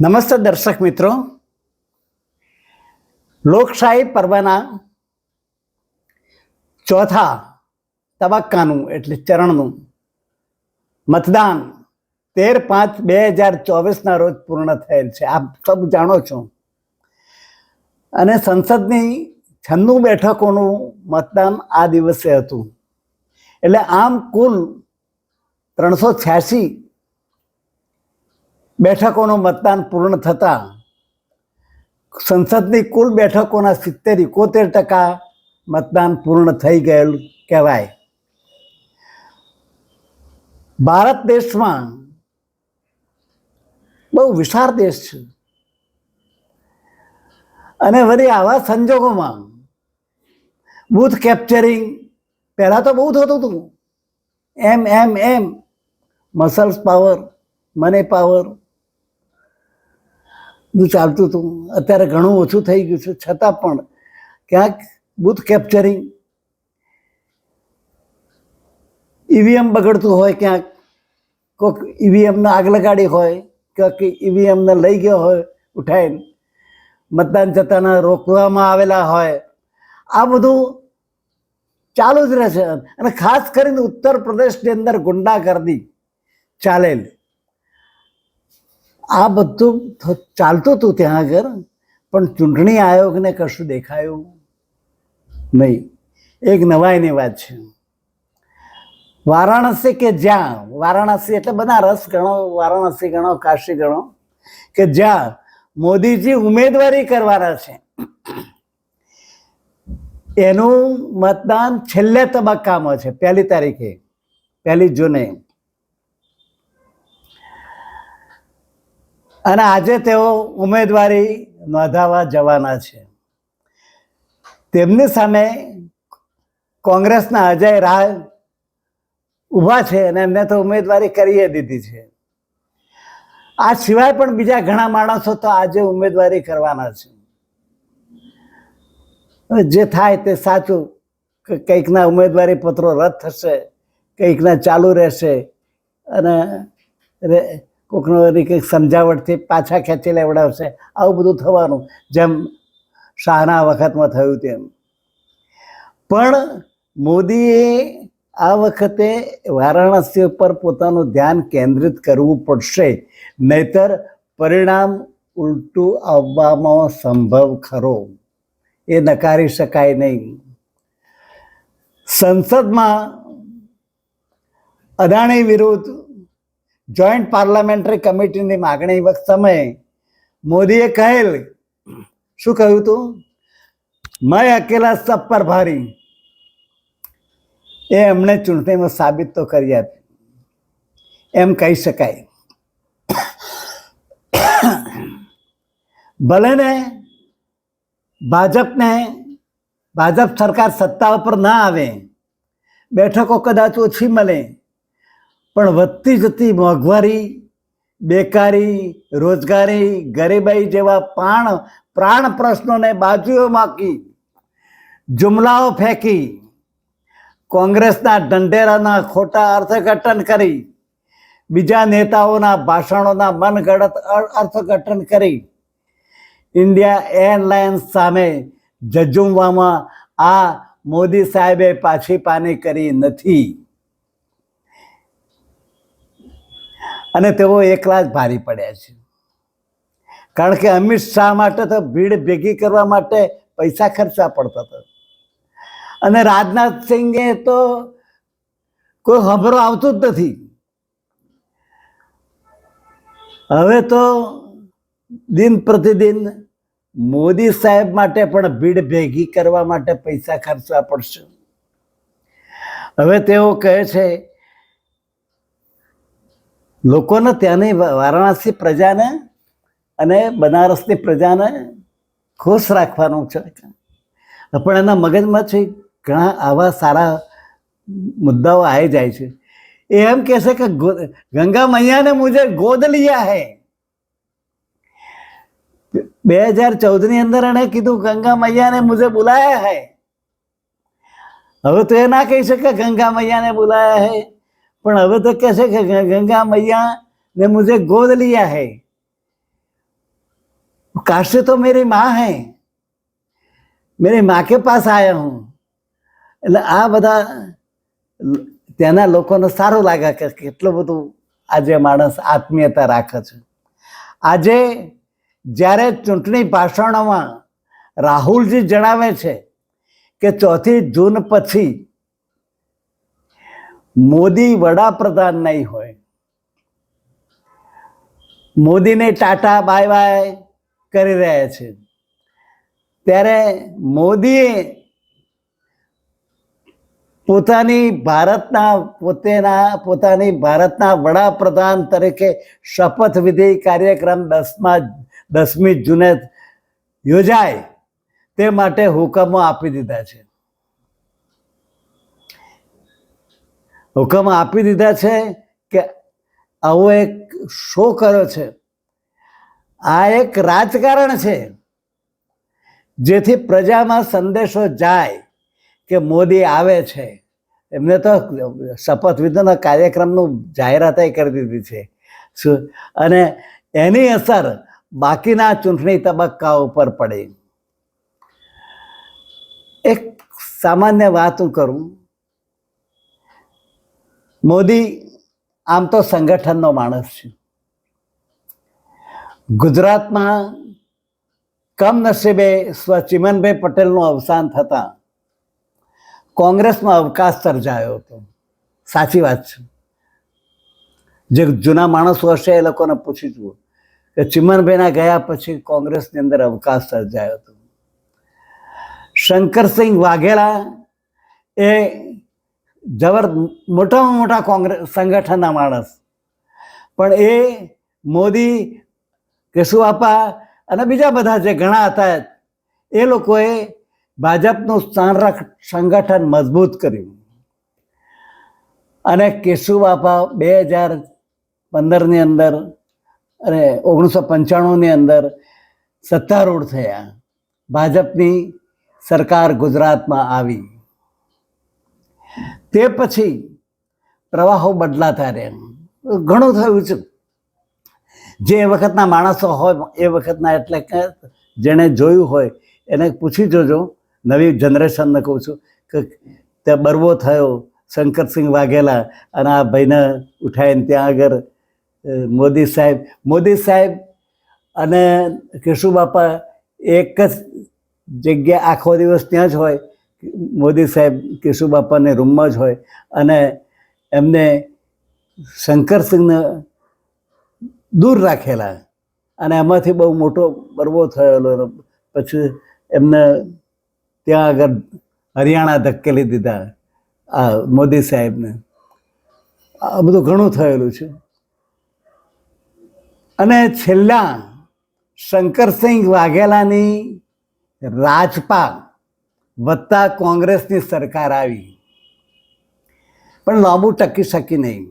નમસ્તે દર્શક મિત્રો. લોકશાહી પર્વના ચોથા તબક્કાનું એટલે ચરણનું મતદાન તેર પાંચ બે હજાર ચોવીસના રોજ પૂર્ણ થયેલ છે. આપ સબ જાણો છો. અને સંસદની છન્નું બેઠકોનું મતદાન આ દિવસે હતું. એટલે આમ કુલ ત્રણસો છ્યાસી બેઠકોનું મતદાન પૂર્ણ થતાં સંસદની કુલ બેઠકોના સિત્તેર એકોતેર ટકા મતદાન પૂર્ણ થઈ ગયેલું કહેવાય. ભારત દેશમાં બહુ વિશાળ દેશ છે. અને વળી આવા સંજોગોમાં બૂથ કેપ્ચરિંગ પહેલાં તો બહુ થતું હતું. એમ એમ એમ. મસલ્સ પાવર, મની પાવર બધું ચાલતું હતું. અત્યારે ઘણું ઓછું થઈ ગયું છે. છતાં પણ ક્યાંક બુથ કેપ્ચરિંગ ઈવીએમ બગડતું હોય ક્યાંક, કોઈક ઈવીએમને આગ લગાડી હોય, ક્યાંક ઈવીએમને લઈ ગયો હોય ઉઠાઈને, મતદાન જતાને રોકવામાં આવેલા હોય. આ બધું ચાલુ જ રહેશે. અને ખાસ કરીને ઉત્તર પ્રદેશની અંદર ગુંડાગર્દી ચાલેલ. આ બધું ચાલતું હતું ત્યાં આગળ, પણ ચૂંટણી આયોગને કશું દેખાયું નહીં. એક નવાઈની વાત છે. વારાણસી કે જ્યાં, વારાણસી એટલે બનારસ ગણો, વારાણસી ગણો, કાશી ગણો, કે જ્યાં મોદીજી ઉમેદવારી કરવાના છે. એનું મતદાન છેલ્લે તબક્કામાં છે, પહેલી તારીખે, પહેલી જૂને. અને આજે તેઓ ઉમેદવારી નોંધાવા જવાના છે. તેમની સામે કોંગ્રેસના અજય રાય ઊભા છે અને એમને તો ઉમેદવારી કરીએ દીધી છે. આ સિવાય પણ બીજા ઘણા માણસો તો આજે ઉમેદવારી કરવાના છે. જે થાય તે સાચું. કંઈકના ઉમેદવારી પત્રો રદ થશે, કંઈકના ચાલુ રહેશે અને રે કોકનો કંઈક સમજાવટથી પાછા ખેંચી લેવડાવશે. આવું બધું થવાનું, જેમ શાહના વખતમાં થયું તેમ. પણ મોદીએ આ વખતે વારાણસી ઉપર પોતાનું ધ્યાન કેન્દ્રિત કરવું પડશે, નહીતર પરિણામ ઉલટું આવવામાં સંભવ ખરો. એ નકારી શકાય નહીં. સંસદમાં અદાણી વિરુદ્ધ જોઈન્ટ પાર્લામેન્ટરી કમિટીની માગણી વખત સમયે મોદીએ કહેલ, શું કહ્યું હતું મેં અકેલા સબ પર ભારી. એ એમણે ચૂંટણીમાં સાબિત તો કરી આપી. એમ કહી શકાય. ભલે ને ભાજપને, ભાજપ સરકાર સત્તા ઉપર ના આવે, બેઠકો કદાચ ઓછી મળે પણ વધતી જતી મોંઘવારી, બેકારી, રોજગારી, ગરીબાઈ જેવા પાણ, પ્રાણ પ્રશ્નોને બાજુએ માકી, જુમલાઓ ફેંકી, કોંગ્રેસના ઢંઢેરાના ખોટા અર્થઘટન કરી, બીજા નેતાઓના ભાષણોના મનગઢત અર્થઘટન કરી, ઇન્ડિયા એરલાઇન્સ સામે જજુમવામાં આ મોદી સાહેબે પાછી પાની કરી નથી. અને તેઓ એકલા જ ભારી પડ્યા છે. કારણ કે અમિત શાહ માટે તો ભીડ ભેગી કરવા માટે પૈસા ખર્ચવા પડતા હતા. અને રાજનાથ સિંહે તો કોઈ ખબરો આવતું જ નથી. હવે તો દિન પ્રતિદિન મોદી સાહેબ માટે પણ ભીડ ભેગી કરવા માટે પૈસા ખર્ચવા પડશે. હવે તેઓ કહે છે લોકોને ત્યાંની વારાણસી પ્રજાને અને બનારસની પ્રજાને ખુશ રાખવાનું છે. પણ એના મગજમાં છે ઘણા આવા સારા મુદ્દાઓ આવી જાય છે. એ એમ કહે છે કે ગંગા મૈયાને મુજબ ગોદ લિયા હે. બે હજાર ચૌદની અંદર એણે કીધું, ગંગા મૈયાને મુજબ બોલાયા હે. હવે તો એ ના કહી શકે, ગંગા મૈયાને બોલાયા હે. પણ હવે તો કહે કે ગંગા મૈયા ને मुझे ગોદ લીયા है काशी તો मेरी माँ है મેરી माँ કે પાસ આયા હું. એટલે આ બધા ત્યાંના લોકોને સારું લાગે કે કેટલું બધું આજે માણસ આત્મીયતા રાખે છે. આજે જ્યારે ચૂંટણી ભાષણોમાં રાહુલજી જણાવે છે કે ચોથી જૂન પછી મોદી વડાપ્રધાન નહીં હોય. મોદીને ટાટા બાય બાય કરી રહ્યા છે. ત્યારે મોદીએ પોતાની ભારતના પોતેના, પોતાની ભારતના વડાપ્રધાન તરીકે શપથવિધિ કાર્યક્રમ દસમા, દસમી જૂને યોજાય તે માટે હુકમો આપી દીધા છે. હુકમ આપી દીધા છે કે આવો એક શો કર્યો છે. આ એક રાજકારણ છે. જેથી પ્રજામાં સંદેશો જાય કે મોદી આવે છે. એમને તો શપથવિધિના કાર્યક્રમનું જાહેરાત કરી દીધી છે. શું? અને એની અસર બાકીના ચૂંટણી તબક્કા ઉપર પડી. એક સામાન્ય વાત હું કરું. મોદી, આમ તો સંગઠનનો માણસ છે. ગુજરાતમાં કમનસીબે સ્વ ચિમનભાઈ પટેલનું અવસાન થતાં કોંગ્રેસમાં અવકાશ સર્જાયો હતો. સાચી વાત છે. જે જૂના માણસો હશે એ લોકોને પૂછી જુઓ. કે ચિમનભાઈના ગયા પછી કોંગ્રેસની અંદર અવકાશ સર્જાયો હતો. શંકરસિંહ વાઘેલા એ જબર મોટામાં મોટા કોંગ્રેસ સંગઠનના માણસ. પણ એ મોદી કેશુબાપા અને બીજા બધા જે ઘણા હતા, એ લોકોએ ભાજપનું સંરક્ષ સંગઠન મજબૂત કર્યું. અને કેશુબાપા બે હજાર પંદરની અંદર અને ઓગણીસો પંચાણુંની અંદર સત્તારૂઢ થયા. ભાજપની સરકાર ગુજરાતમાં આવી. તે પછી પ્રવાહો બદલાતા રહે ઘણું થયું છે. જે એ વખતના માણસો હોય, એ વખતના એટલે કે જેણે જોયું હોય, એને પૂછી જોજો. નવી જનરેશનને કહું છું કે તે બરવો થયો, શંકરસિંહ વાઘેલા અને આ ભાઈને ઉઠાવીને ત્યાં આગળ મોદી સાહેબ મોદી સાહેબ અને કેશુબાપા એક જ જગ્યા આખો દિવસ ત્યાં જ હોય. મોદી સાહેબ કેશુબાપાની રૂમમાં જ હોય અને એમને શંકરસિંહને દૂર રાખેલા. અને એમાંથી બહુ મોટો બરવો થયેલો પછી એમને ત્યાં આગળ હરિયાણા ધકેલી દીધા આ મોદી સાહેબને. આ બધું ઘણું થયેલું છે. અને છેલ્લા શંકરસિંહ વાઘેલાની રાજપા વત્તા કોંગ્રેસની સરકાર આવી. પણ લાંબુ ટકી શકી નહીં.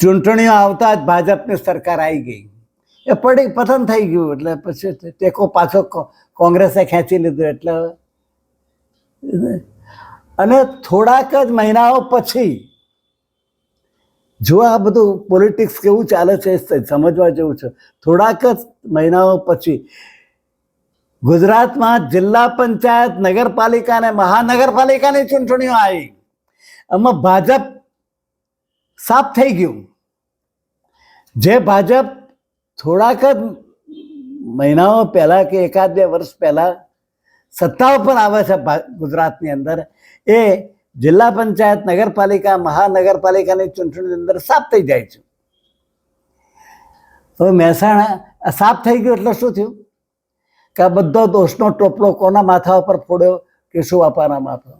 ચૂંટણીઓ આવતા જ ભાજપની સરકાર આવી ગઈ. એ પડી પતન થઈ ગયું, એટલે પછી ટેકો પાછો કોંગ્રેસે ખેંચી લીધો, એટલે અને થોડાક જ મહિનાઓ પછી જો આ બધું પોલિટિક્સ કેવું ચાલે છે સમજવા જેવું છે. થોડાક જ મહિનાઓ પછી ગુજરાતમાં જિલ્લા પંચાયત, નગરપાલિકા અને મહાનગરપાલિકાની ચૂંટણીઓ આવી. આમાં ભાજપ સાફ થઈ ગયું. જે ભાજપ થોડાક જ મહિનાઓ પહેલાં કે એકાદ બે વર્ષ પહેલાં સત્તા ઉપર આવે છે ગુજરાતની અંદર, એ જિલ્લા પંચાયત, નગરપાલિકા, મહાનગરપાલિકાની ચૂંટણીની અંદર સાફ થઈ જાય છે. હવે મહેસાણા સાફ થઈ ગયું એટલે શું થયું? કે આ બધો દોષનો ટોપલો કોના માથા ઉપર ફોડ્યો? કેશુબાપાના માથા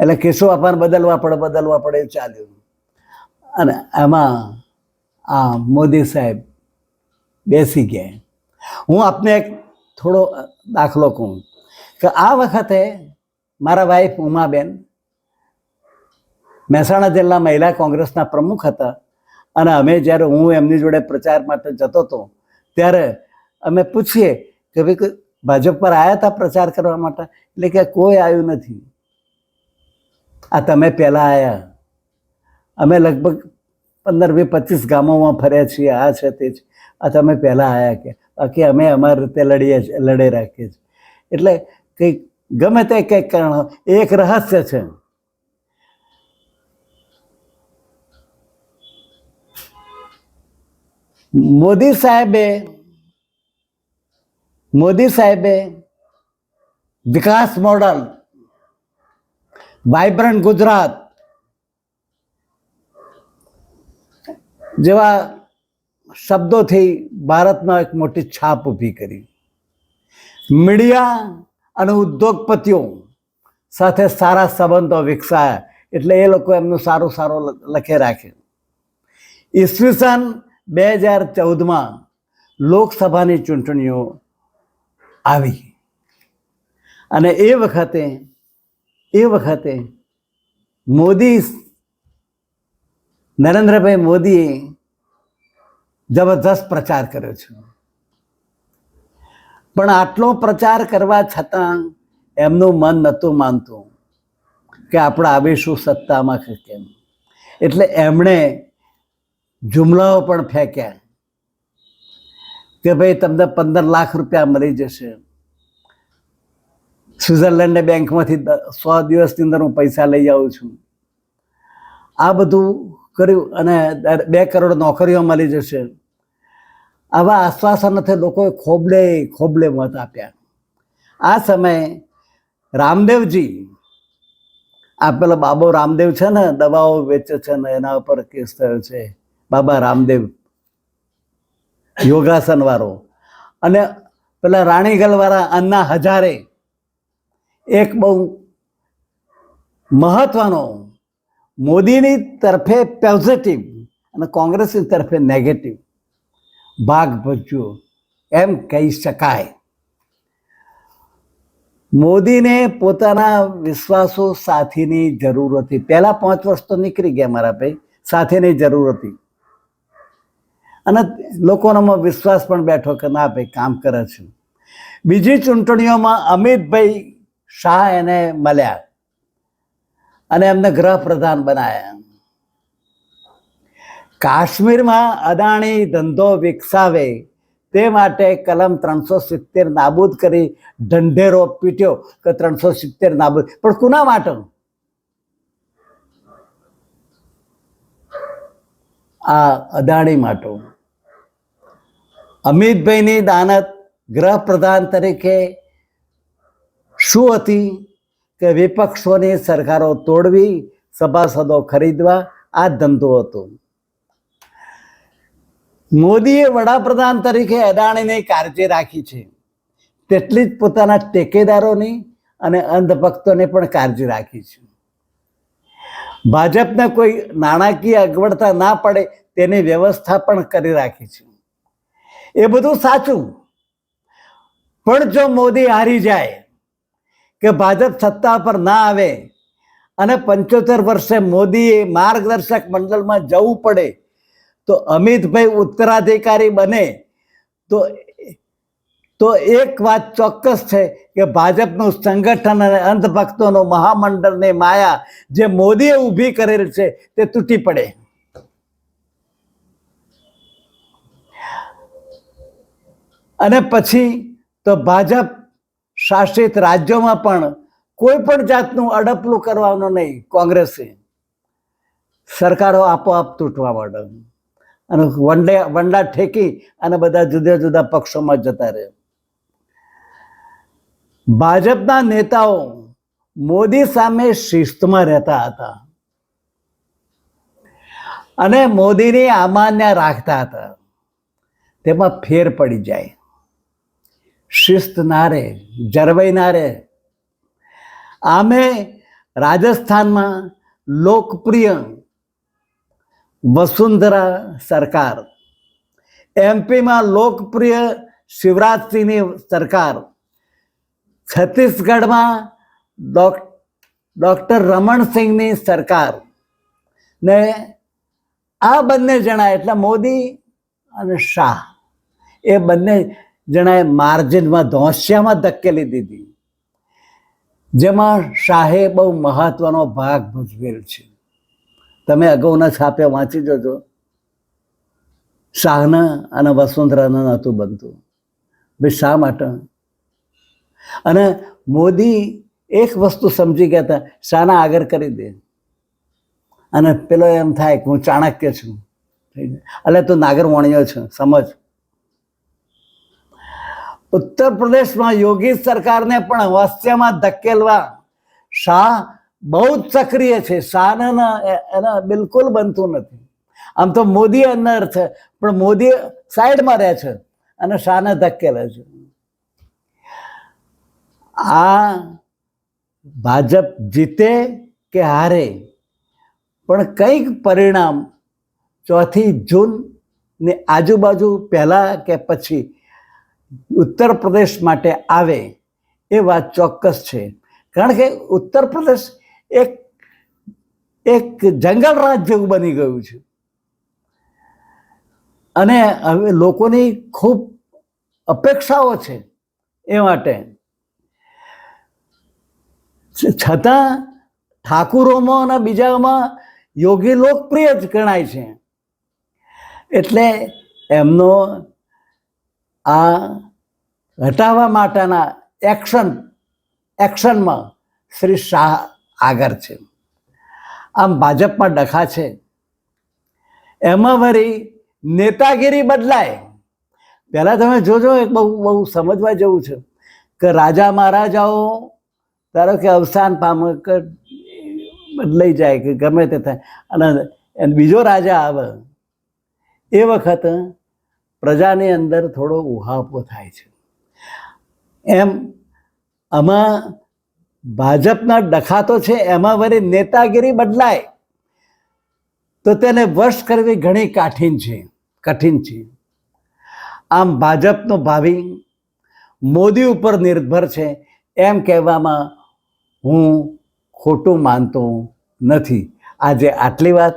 એટલે કેશુબાપાને બદલવા પડે બદલવા પડે ચાલ્યું. અને એમાં આ મોદી સાહેબ બેસી ગયા. હું આપને એક થોડો દાખલો કહું કે આ વખતે મારા વાઈફ ઉમાબેન મહેસાણા જિલ્લા મહિલા કોંગ્રેસના પ્રમુખ હતા. અને અમે જ્યારે હું એમની જોડે પ્રચાર માટે જતો હતો, ત્યારે અમે પૂછીએ કે ભાઈ ભાજપ પર આવ્યા હતા પ્રચાર કરવા માટે? એટલે કે કોઈ આવ્યું નથી. આ તમે પહેલાં આવ્યા અમે લગભગ પંદર વીસ પચીસ ગામોમાં ફર્યા છીએ, આ છે તે છે. આ તમે પહેલાં આવ્યા કે, બાકી અમે અમારી રીતે લડીએ છીએ લડે રાખીએ છીએ. એટલે કંઈક ગમે તે કંઈક કારણ એક રહસ્ય છે. મોદી સાહેબે મોદી સાહેબે વિકાસ મોડલ વાઇબ્રન્ટ ગુજરાત જેવા શબ્દોથી ભારતમાં એક મોટી છાપ ઊભી કરી. મીડિયા અને ઉદ્યોગપતિઓ સાથે સારા સંબંધો વિકસાયા એટલે એ લોકો એમનું સારું સારું લખે રાખે ઈસવીસન બે હજાર ચૌદમાં લોકસભાની ચૂંટણીઓ આવી અને એ વખતે એ વખતે મોદી નરેન્દ્રભાઈ મોદીએ જબરદસ્ત પ્રચાર કર્યો છે. પણ આટલો પ્રચાર કરવા છતાં એમનું મન નહોતું માનતું કે આપણે આવીશું સત્તામાં કેમ. એટલે એમણે જુમલાઓ પણ ફેંક્યા. કે ભાઈ તમને પંદર લાખ રૂપિયા મળી જશે. સ્વિટ્ઝરલેન્ડની બેંકમાંથી સો દિવસની અંદર હું પૈસા લઈ આવું છું. આ બધું કર્યું અને બે કરોડ નોકરીઓ મળી જશે. આવા આશ્વાસનથી લોકોએ ખોબલે ખોબલે મત આપ્યા. આ સમયે રામદેવજી, આ પેલો બાબો રામદેવ છે ને, દવાઓ વેચે છે ને, એના ઉપર કેસ થયો છે. બાબા રામદેવ યોગાસન વાળો અને પેલા રાણીગલવાળા અન્ના હજારે એક બહુ મહત્વનો, મોદીની તરફે પોઝિટિવ અને કોંગ્રેસની તરફે નેગેટિવ ભાગ ભજ્યો. એમ કહી શકાય. મોદીને પોતાના વિશ્વાસો સાથીની જરૂર હતી. પહેલા પાંચ વર્ષ તો નીકળી ગયા મારા ભાઈ. સાથેની જરૂર હતી. અને લોકોનામાં વિશ્વાસ પણ બેઠો કે ના ભાઈ, કામ કરે છે. બીજી ચૂંટણીઓમાં અમિતભાઈ શાહ એને મળ્યા અને એમને ગૃહ પ્રધાન બનાયા. કાશ્મીરમાં અદાણી ધંધો વિકસાવે તે માટે કલમ ત્રણસો સિત્તેર નાબૂદ કરી ઢંઢેરો પીટ્યો કે ત્રણસો સિત્તેર નાબૂદ. પણ કોના માટે? આ અદાણી માટે. અમિતભાઈની દાનત ગ્રહ પ્રધાન તરીકે શું હતી કે વિપક્ષોની સરકારો તોડવી, સભાસદો ખરીદવા, આ ધંધો હતો. મોદીએ વડાપ્રધાન તરીકે અદાણીની કાળજી રાખી છે. તેટલી જ પોતાના ટેકેદારોની અને અંધભક્તોની પણ કાળજી રાખી છે. ભાજપને કોઈ નાણાકીય અગવડતા ના પડે તેની વ્યવસ્થા પણ કરી રાખી છે. એ બધું સાચું. પણ જો મોદી હારી જાય કે ભાજપ સત્તા પર ના આવે અને પંચોતેર વર્ષે મોદીએ માર્ગદર્શક મંડળમાં જવું પડે, તો અમિતભાઈ ઉત્તરાધિકારી બને, તો તો એક વાત ચોક્કસ છે કે ભાજપનું સંગઠન અને અંધભક્તોનું મહામંડળની માયા જે મોદીએ ઊભી કરેલ છે તે તૂટી પડે. અને પછી તો ભાજપ શાસિત રાજ્યોમાં પણ કોઈ પણ જાતનું અડપલું કરવાનું નહીં કોંગ્રેસે. સરકારો આપોઆપ તૂટવા માંડે. અને વંડે, વંડા ઠેકી અને બધા જુદા જુદા પક્ષોમાં જતા રહે. ભાજપના નેતાઓ મોદી સામે શિસ્તમાં રહેતા હતા. અને મોદીની અમાન્ય રાખતા હતા. તેમાં ફેર પડી જાય. શિસ્ત ના રહે જરવાઈ ના રહે આમે રાજસ્થાનમાં લોકપ્રિય વસુંધરા સરકાર. એમપીમાં લોકપ્રિય શિવરાજસિંહની સરકાર. છત્તીસગઢમાં ડોક, ડૉક્ટર રમણસિંહની સરકાર. ને આ બંને જણા, એટલે મોદી અને શાહ, એ બંને જણાએ માર્જિનમાં ધોંસિયામાં ધકેલી દીધી. જેમાં શાહે બહુ મહત્વનો ભાગ ભજવેલ છે. તમે અગાઉના છાપે વાંચી જજો. શાહના અને વસુંધરાના નહોતું બનતું. ભાઈ શા માટે? અને મોદી એક વસ્તુ સમજી ગયા હતા શાના આગળ કરી દે. અને પેલો એમ થાય કે હું ચાણક્ય છું. એટલે તું નાગરવાણીઓ છું, સમજ. ઉત્તર પ્રદેશમાં યોગી સરકારને પણ વસ્ત્યમાં ધકેલવા. શાહ બહુ જ સક્રિય છે. શાહને એના બિલકુલ બનતું નથી. આમ તો મોદી અંદર છે, પણ મોદી સાઈડમાં રહે છે અને શાહને ધકેલે છે. આ ભાજપ જીતે કે હારે? પણ કંઈક પરિણામ ચોથી જૂનની આજુબાજુ પહેલા કે પછી ઉત્તર પ્રદેશ માટે આવે એ વાત ચોક્કસ છે. કારણ કે ઉત્તર પ્રદેશ એક એક જંગલ રાજ જેવું બની ગયું છે. અને હવે લોકોની ખૂબ અપેક્ષાઓ છે એ માટે. છતાં ઠાકુરોમાં અને બીજામાં યોગી લોકપ્રિય જ ગણાય છે. એટલે એમનો આ હટાવવા માટેના એક્શન, એક્શનમાં શ્રી શાહ આગળ છે. આમ ભાજપમાં ડખા છે. એમાં વળી નેતાગીરી બદલાય. પહેલાં તમે જોજો, એક બહુ બહુ સમજવા જેવું છે કે રાજા મહારાજાઓ ધારો કે અવસાન પામે કે બદલાઈ જાય કે ગમે તે થાય અને બીજો રાજા આવે, એ વખત પ્રજાની અંદર થોડો ઉહાપો થાય છે. એમ આમાં ભાજપના ડખા તો છે, એમાં વળી નેતાગીરી બદલાય. તો તેને વશ કરવી ઘણી કાઠિન છે, કઠિન છે. આમ ભાજપનું ભાવિ મોદી ઉપર નિર્ભર છે, એમ કહેવામાં હું ખોટું માનતો નથી. આજે આટલી વાત